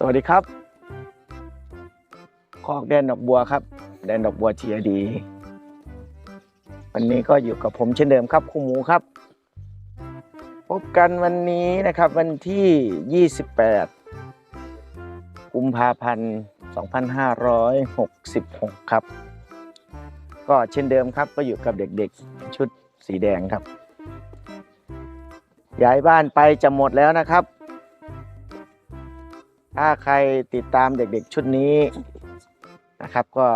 สวัสดีครับ คอกแดนดอกบัวครับ แดนดอกบัวทีดี วันนี้ก็อยู่กับผมเช่นเดิมครับครูหมูครับ พบกันวันนี้นะครับวันที่ 28 กุมภาพันธ์ 2566 ครับ ก็เช่นเดิมครับก็อยู่กับเด็กๆชุดสีแดงครับ ย้ายบ้านไปจะหมดแล้วนะครับ ถ้าใครติดตามเด็กๆชุดนี้นะครับ ก็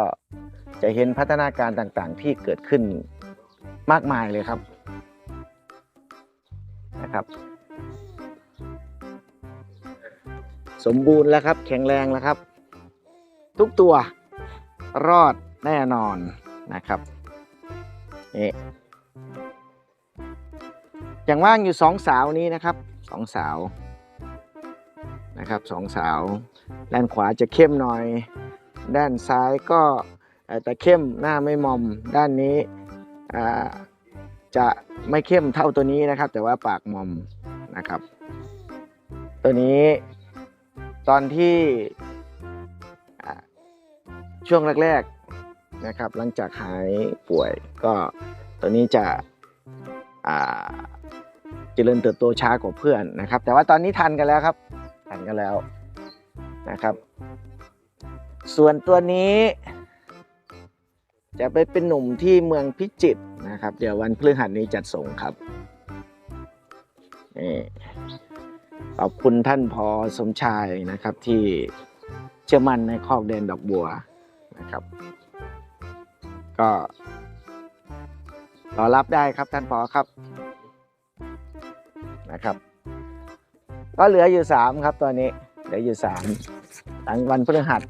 จะเห็นพัฒนาการต่างๆ ที่เกิดขึ้นมากมายเลยครับนะครับ สมบูรณ์แล้วครับ แข็งแรงแล้วครับ ทุกตัวรอดแน่นอนนะครับนี่อย่างว่างอยู่สองสาวนี้นะครับสองสาว นะครับสองสาว ด้านขวาจะเข้มหน่อย ด้านซ้ายก็แต่เข้มหน้าไม่มอม ด้านนี้จะไม่เข้มเท่าตัวนี้นะครับ แต่ว่าปากมอมนะครับ ตัวนี้ตอนที่ช่วงแรกๆนะครับ หลังจากหายป่วยก็ตัวนี้จะอ่าเจริญเติบโตช้ากว่าเพื่อนนะครับ แต่ว่าตอนนี้ทันกันแล้วครับันกันแล้วนะครับ ส่วนตัวนี้ จะไปเป็นหนุ่มที่เมืองพิจิตรนะครับ เดี๋ยววันพฤหัสนี้จัดส่งครับนี่ขอบคุณท่านพอสมชายนะครับที่เชื่อมั่นในคอกแดนดอกบัวนะครับ ก็รอรับได้ครับท่านพอครับนะครับ ก็เหลืออยู่สามครับตอนนี้เหลืออยู่สามหลังวันพฤหัส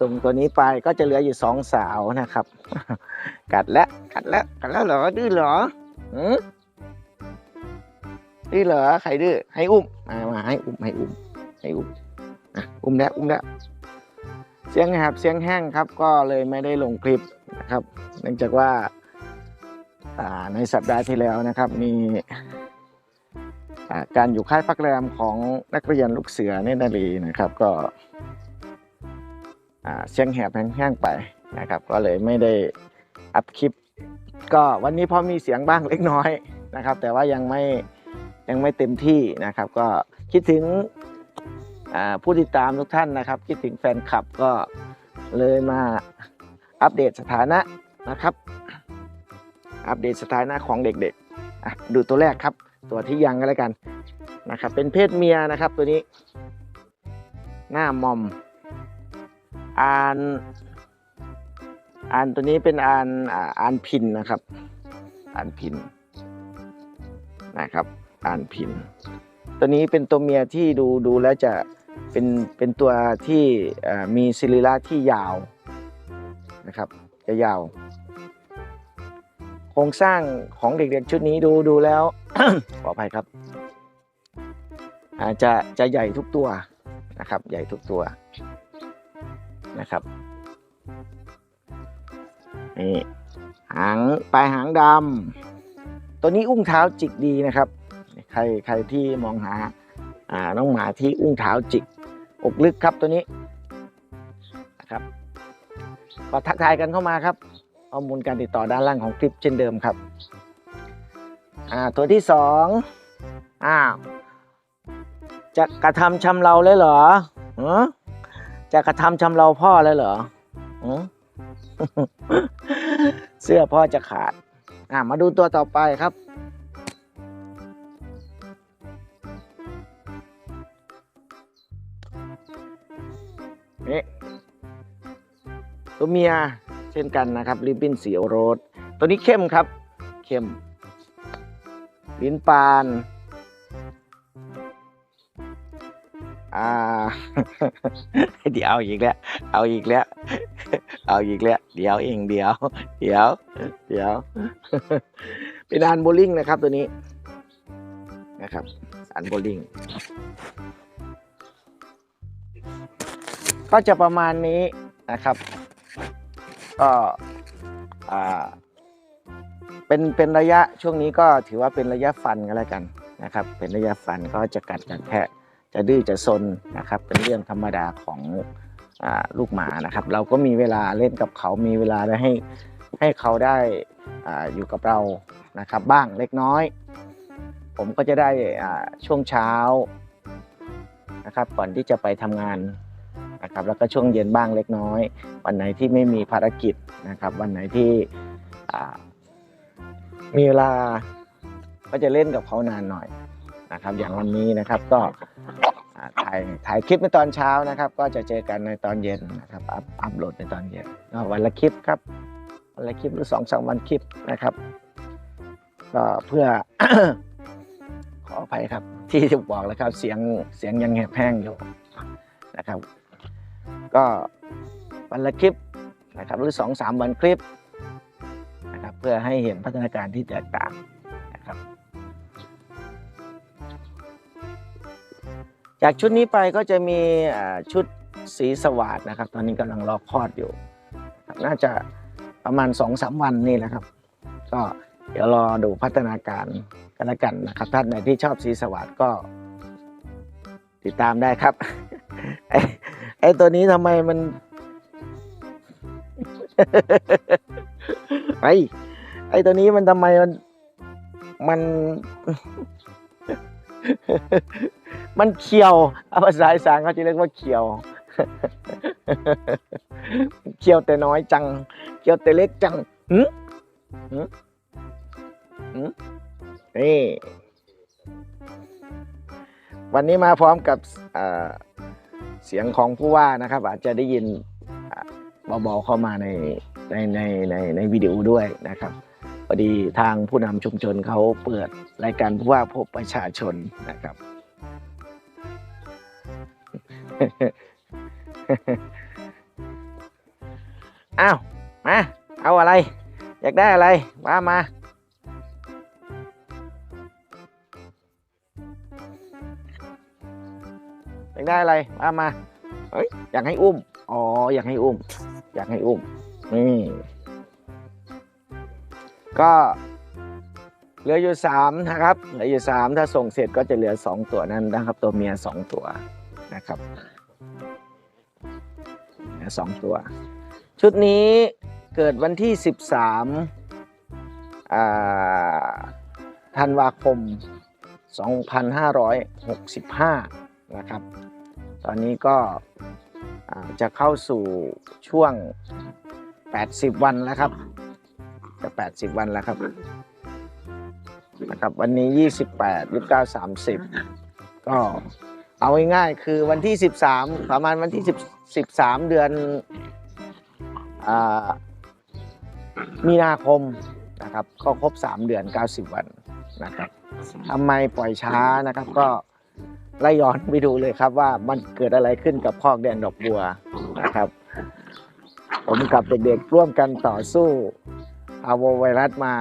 ส่งตัวนี้ไปก็จะเหลืออยู่สองสาวนะครับ กัดแล้วกัดแล้วกัดแล้วเหรอดื้อเหรอหืมดื้อเหรอใครดื้อให้อุ้มมามาให้อุ้มให้อุ้มให้อุ้มอะอุ้มแล้วอุ้มแล้วเสียงแหบเสียงแห้งครับ ก็เลยไม่ได้ลงคลิปนะครับ เนื่องจากว่าในสัปดาห์ที่แล้วนะครับ มี การอยู่ค่ายพักแรมของนักเรียนลูกเสือเนตรนารีนะครับก็เสียงแหบแห้งๆไปนะครับ ก็เลยไม่ได้อัพคลิป ก็วันนี้พอมีเสียงบ้างเล็กน้อยนะครับ แต่ว่ายังไม่ยังไม่เต็มที่นะครับ ก็คิดถึงผู้ติดตามทุกท่านนะครับ คิดถึงแฟนคลับก็เลยมาอัปเดตสถานะนะครับ อัปเดตสถานะของเด็กๆดูตัวแรกครับ ตัวที่ยังก็แล้วกันนะครับ เป็นเพศเมียนะครับ ตัวนี้ หน้ามอมอ่านอ่านตัวนี้เป็นอ่านอ่าอ่านพินนะครับ อ่านพินนะครับอ่านพินตัวนี้เป็นตัวเมียที่ดูดูแล้วจะเป็นเป็นตัวที่มีศิริระที่ยาวนะครับ จะยาว โครงสร้างของเด็กๆชุดนี้ดูดูแล้ว ขออภัยครับอาจจะจะใหญ่ทุกตัวนะครับ ใหญ่ทุกตัวนะครับนี่หางปลายหางดำตัวนี้อุ้งเท้าจิกดีนะครับ ใครใครที่มองหาอ่าน้องหมาที่อุ้งเท้าจิก อกลึกครับตัวนี้นะครับก็ทักทายกันเข้ามาครับข้อมูลการติดต่อด้านล่างของคลิปเช่นเดิมครับ อ่าตัวที่สองอ้าวจะกระทำชำเราเลยเหรอจะกระทำชำเราพ่อเลยเหรอเสื้อพ่อจะขาดอ่ามาดูตัวต่อไปครับนี่ตัวเมียเช่นกันนะครับริบบิ้นสีโรสตัวนี้เข้มครับ เข้ม ลิ้นปาน อ่า เดี๋ยวอาอีกแล้ว เอาอีกแล้ว เอาอีกแล้ว เดี๋ยวเองเดี๋ยว เดี๋ยว เดี๋ยว เป็นอันโบลิ่งนะครับตัวนี้ นะครับ อันโบลิ่ง ก็จะประมาณนี้นะครับ ก็ อ่า เป็นเป็นระยะช่วงนี้ก็ถือว่าเป็นระยะฟันกันแล้วกันนะครับ เป็นระยะฟันก็จะกัดกัดแทะจะดื้อจะซนนะครับ เป็นเรื่องธรรมดาของอลูกหมานะครับ เราก็มีเวลาเล่นกับเขามีเวลาได้ให้ให้เขาได้ออยู่กับเรานะครับ บ้างเล็กน้อย ผมก็จะได้ช่วงเช้านะครับก่อนที่จะไปทำงานนะครับ แล้วก็ช่วงเย็นบ้างเล็กน้อย วันไหนที่ไม่มีภารกิจนะครับ วันไหนที่ มีเวลาก็จะเล่นกับเขานานหน่อยนะครับ อย่างวันนี้นะครับก็อ่าถ่ายถ่ายคลิปในตอนเช้านะครับ ก็จะเจอกันในตอนเย็นนะครับอัพอัพโหลดในตอนเย็นก็วันละคลิปครับวันละคลิปหรือสองสามวันคลิปนะครับก็เพื่อ ขออภัยครับ ที่บอกแล้วครับเสียงเสียงยังแหบแห้งอยู่นะครับ ก็วันละคลิปนะครับหรือสองสามวันคลิป นะครับ เพื่อให้เห็นพัฒนาการที่แตกต่างนะครับ จากชุดนี้ไปก็จะมีชุดสีสวัสดนะครับ ตอนนี้กำลังรอคลอดอยู่ น่าจะประมาณสองสามวันนี่แหละครับ ก็เดี๋ยวรอดูพัฒนาการกันละกันนะครับท่านไหนที่ชอบสีสวัสดก็ติดตามได้ครับไอไอ้ตัวนี้ทำไมมัน ไอ้ไอ้ตัวนี้มันทำไมมัน มัน มันเขียวเอาภาษาอีสานเขาจะเรียกว่าเขียวเขียวแต่น้อยจังเขียวแต่เล็กจังหืมหืมหืมนี่วันนี้มาพร้อมกับเสียงของผู้ว่านะครับ อาจจะได้ยินเบาๆเข้ามาใน ในในในในวิดีโอด้วยนะครับพอดีทางผู้นำชุมชนเขาเปิดรายการผู้ว่าพบประชาชนนะครับ อ้าวมาเอาอะไร อยากได้อะไรว่ามาอยากได้อะไรว่ามาเฮ้ยอยากให้อุ้มอ๋ออยากให้อุ้ม อยากให้อุ้ม นี่ก็เหลืออยู่สามนะครับเหลืออยู่สามถ้าส่งเสร็จก็จะเหลือสองตัวนั้นนะครับ ตัวเมียสองตัวนะครับสองตัว ชุดนี้เกิดวันที่13อ่ามธันวาคม 2565 นะครับ ตอนนี้ก็จะเข้าสู่ช่วง 80 วันแล้วครับ จะ 80 วันแล้วครับ นะครับ วันนี้ 28 29 30 ก็เอาง่ายๆคือวันที่ 13 ประมาณวันที่10 13 เดือนอมีนาคมนะครับ ก็ครบ 3 เดือน 90 วันนะครับทำไมปล่อยช้านะครับก็ไล่ย้อนไปดูเลยครับว่ามันเกิดอะไรขึ้นกับคอกแดงดอกบัวนะครับ ผมกับเด็กๆร่วมกันต่อสู้อาโวไวรัสมา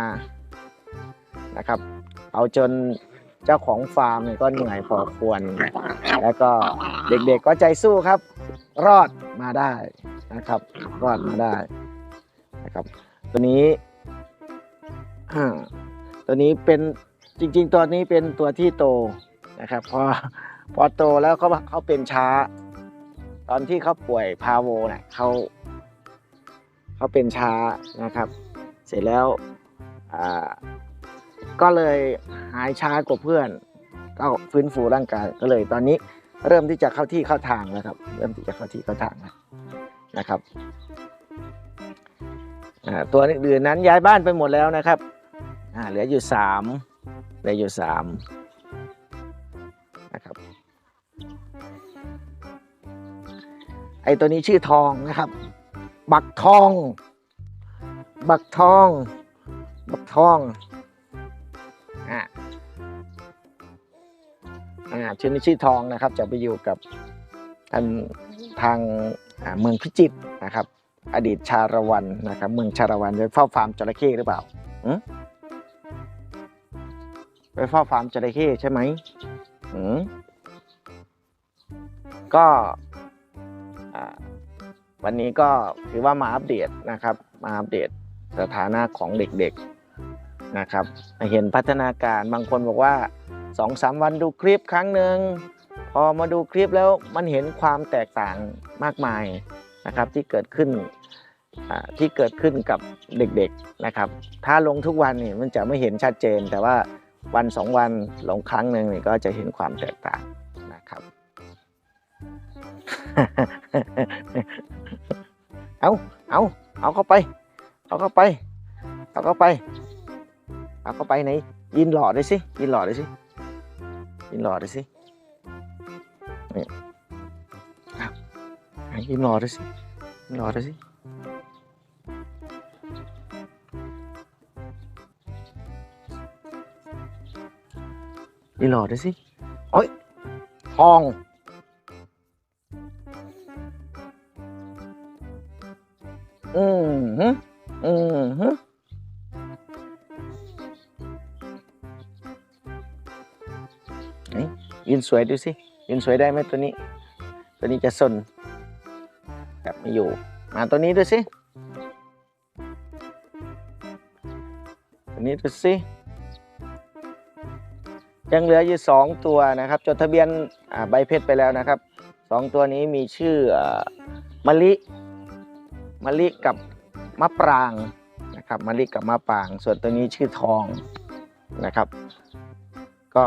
นะครับ เอาจนเจ้าของฟาร์มก็เหนื่อยพอควร แล้วก็เด็กๆก็ใจสู้ครับ รอดมาได้นะครับ รอดมาได้นะครับตัวนี้ตัวนี้เป็นจริง ๆ ตัวนี้เป็นตัวที่โตนะครับพอพอโตแล้วเขาเขาเป็นช้า ตอนที่เขาป่วยพาโวเนี่ยเขา เขาเป็นช้านะครับ เสร็จแล้วก็เลยหายช้ากว่าเพื่อน ก็ฟื้นฟูร่างกายก็เลย ตอนนี้เริ่มที่จะเข้าที่เข้าทางแล้วครับ เริ่มที่จะเข้าที่เข้าทางแล้วนะครับตัวอื่นนั้นย้ายบ้านไปหมดแล้วนะครับเหลืออยู่สามเหลืออยู่สามนะครับไอตัวนี้ชื่อทองนะครับ บักทอง บักทอง บักทองอ่าอ่าชื่อนี้ชื่อทองนะครับ จะไปอยู่กับท่างทางเมืองพิจิตรนะครับ อดีตชาละวันนะครับ เมืองชาละวันไปเฝ้าฟาร์มจระเข้หรือเปล่าหืมไปเฝ้าฟาร์มจระเข้ใช่ไหมหืมก็อ่า วันนี้ก็ถือว่ามาอัปเดตนะครับ มาอัปเดตสถานะของเด็กๆนะครับเห็นพัฒนาการบางคนบอกว่าสองสามวันดูคลิปครั้งหนึ่งพอมาดูคลิปแล้วมันเห็นความแตกต่างมากมายนะครับที่เกิดขึ้นที่เกิดขึ้นกับเด็กๆนะครับ ถ้าลงทุกวันนี่มันจะไม่เห็นชัดเจน แต่ว่าวันสองวันลงครั้งหนึ่งนี่ก็จะเห็นความแตกต่างนะครับ เอาเอาเอาเข้าไป เอาเข้าไป เอาเข้าไป เอาเข้าไปไหนยินหล่อด้วยสิ ยินหล่อด้วยสิ ยินหล่อด้วยสินี่ยินหล่อด้วยสิยินหล่อด้วยสิยินหล่อด้วยสิโอ้ยทอง ฮึอืมฮึยืนสวยดูสิยืนสวยได้ไหมตัวนี้ ตัวนี้จะสนแบบไม่อยู่ มาตัวนี้ดูสิตัวนี้ดูสิยังเหลืออยู่สองตัวนะครับ จดทะเบียนใบเพชรไปแล้วนะครับสองตัวนี้มีชื่ออมะลิมะลิกับ มะปรางนะครับมะลิกับมะปราง ส่วนตัวนี้ชื่อทองนะครับ ก็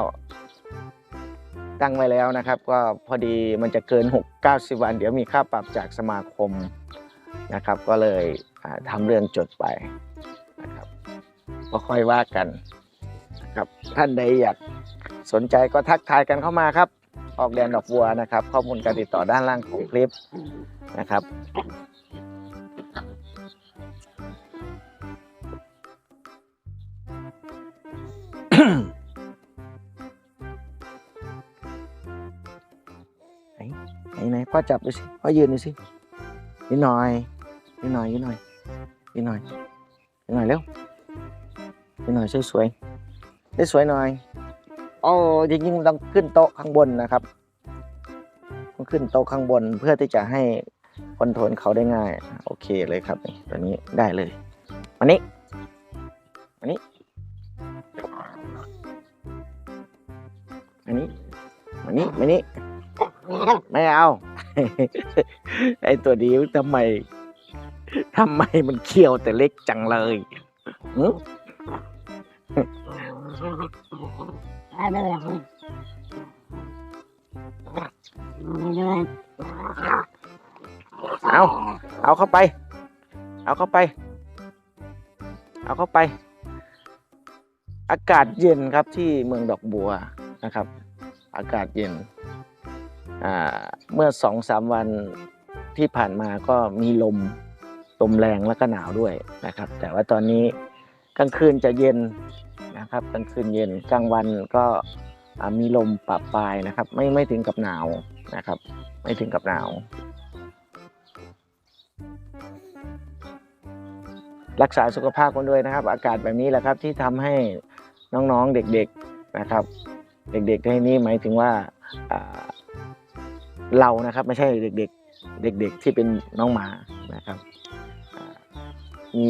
ตั้งไว้แล้วนะครับ ก็พอดีมันจะเกิน 6 90 วัน เดี๋ยวมีค่าปรับจากสมาคมนะครับ ก็เลยทำเรื่องจดไปนะครับก็ค่อยว่ากันนะครับท่านใดอยากสนใจก็ทักทายกันเข้ามาครับ ออกแดนดอกบัวนะครับ ข้อมูลการติดต่อด้านล่างของคลิปนะครับ พ่อจับดูสิพ่อยืนดูสิยืนหน่อยยืนหน่อยยืนหน่อยยืนหน่อยยืนหน่อยเร็วยืนหน่อยสวยสวยได้สวยหน่อยโอ้จริงๆต้องขึ้นโต๊ะข้างบนนะครับต้องขึ้นโต๊ะข้างบนเพื่อที่จะให้คอนโทรลเขาได้ง่าย โอเคเลยครับตัวนี้ได้เลยมานี้มานี้มานี้มานี้มานี้ไม่เอา ไอตัวนี้ทำไมทำไมมันเคี้ยวแต่เล็กจังเลยเอาเอาเข้าไป เอาเข้าไป เอาเข้าไป อากาศเย็นครับที่เมืองดอกบัวนะครับ อากาศเย็น อ่า เมื่อสองสามวันที่ผ่านมาก็มีลมลมแรงแล้วก็หนาวด้วยนะครับ แต่ว่าตอนนี้กลางคืนจะเย็นนะครับกลางคืนเย็นกลางวันก็มีลมปรับปลายนะครับ ไม่ไม่ถึงกับหนาวนะครับ ไม่ถึงกับหนาว รักษาสุขภาพกันด้วยนะครับ อากาศแบบนี้แหละครับที่ทำให้น้องๆเด็กๆนะครับ เด็กๆในนี้หมายถึงว่า เรานะครับ ไม่ใช่เด็กๆ เด็ก ๆ ที่เป็นน้องหมานะครับมี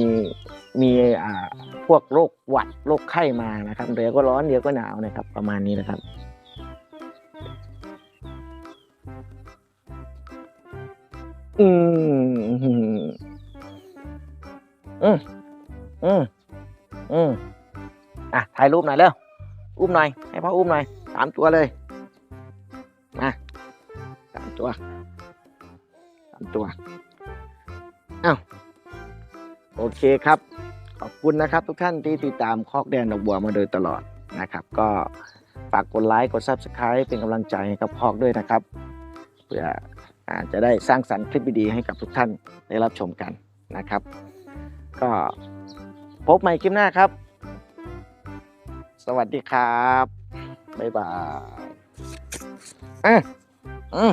มีอ่าพวกโรคหวัดโรคไข้มานะครับเดี๋ยวก็ร้อนเดี๋ยวก็หนาวนะครับ ประมาณนี้นะครับอืมอืมอืมอืมอืมอะถ่ายรูปหน่อยเร็วอุ้มหน่อยให้พ่ออุ้มหน่อยสามตัวเลยมาสาม ตัวสามตัวอ้าวโอเคครับ ขอบคุณนะครับ ทุกท่านที่ติดตามคอกแดนดอกบัวมาโดยตลอดนะครับ ก็ฝากกดไลค์กด Subscribe เป็นกำลังใจให้กับคอกด้วยนะครับ เพื่ออาจะได้สร้างสรรค์คลิปดีๆให้กับทุกท่านได้รับชมกันนะครับ ก็พบใหม่คลิปหน้าครับ สวัสดีครับ บ๊ายบายอะอืม